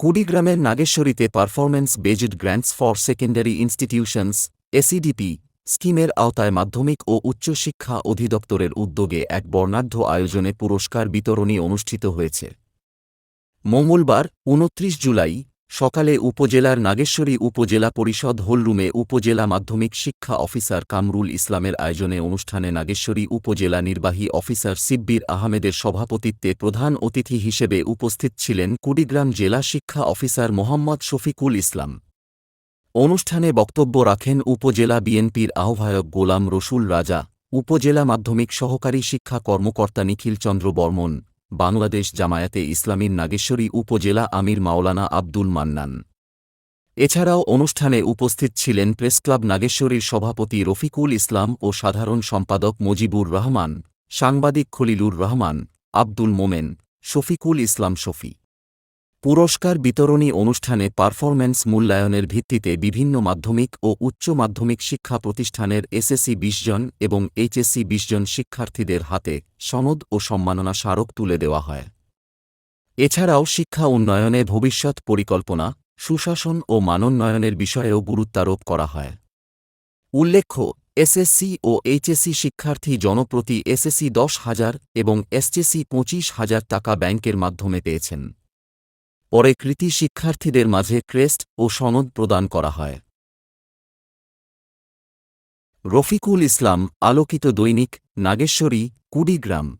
কুড়িগ্রামের নাগেশ্বরীতে performance based grants for secondary institutions ACDP স্কিমের আওতায় মাধ্যমিক ও উচ্চশিক্ষা অধিদপ্তরের উদ্যোগে এক বর্ণাঢ্য আয়োজনে পুরস্কার বিতরণী অনুষ্ঠিত হয়েছে। মঙ্গলবার, উনত্রিশ জুলাই সকালে উপজেলার নাগেশ্বরী উপজেলা পরিষদ হলরুমে উপজেলা মাধ্যমিক শিক্ষা অফিসার কামরুল ইসলামের আয়োজনে অনুষ্ঠানে নাগেশ্বরী উপজেলা নির্বাহী অফিসার সিব্বির আহমেদের সভাপতিত্বে প্রধান অতিথি হিসেবে উপস্থিত ছিলেন কুড়িগ্রাম জেলা শিক্ষা অফিসার মোহাম্মদ শফিকুল ইসলাম। অনুষ্ঠানে বক্তব্য রাখেন উপজেলা বিএনপির আহ্বায়ক গোলাম রসুল রাজা, উপজেলা মাধ্যমিক সহকারী শিক্ষা কর্মকর্তা নিখিল চন্দ্র বর্মন বাংলাদেশ জামায়াতে ইসলামীর নাগেশ্বরী উপজেলা আমির মাওলানা আব্দুল মান্নান। এছাড়াও অনুষ্ঠানে উপস্থিত ছিলেন প্রেসক্লাব নাগেশ্বরীর সভাপতি রফিকুল ইসলাম ও সাধারণ সম্পাদক মজিবুর রহমান, সাংবাদিক খলিলুর রহমান, আব্দুল মোমেন, শফিকুল ইসলাম শফি। পুরস্কার বিতরণী অনুষ্ঠানে পারফরম্যান্স মূল্যায়নের ভিত্তিতে বিভিন্ন মাধ্যমিক ও উচ্চ মাধ্যমিক শিক্ষা প্রতিষ্ঠানের এসএসসি বিশ জন এবং এইচএসসি বিশ জন শিক্ষার্থীদের হাতে সনদ ও সম্মাননা স্মারক তুলে দেওয়া হয়। এছাড়াও শিক্ষা উন্নয়নে ভবিষ্যৎ পরিকল্পনা, সুশাসন ও মানোন্নয়নের বিষয়েও গুরুত্বারোপ করা হয়। উল্লেখ্য, এসএসসি ও এইচএসসি শিক্ষার্থী জনপ্রতি এসএসসি দশ হাজার এবং এসটিসি পঁচিশ হাজার টাকা ব্যাংকের মাধ্যমে পেয়েছেন। পরে কৃতি শিক্ষার্থীদের মাঝে ক্রেস্ট ও সনদ প্রদান করা হয়। রফিকুল ইসলাম আলোকিত দৈনিক নাগেশ্বরী, কুড়িগ্রাম।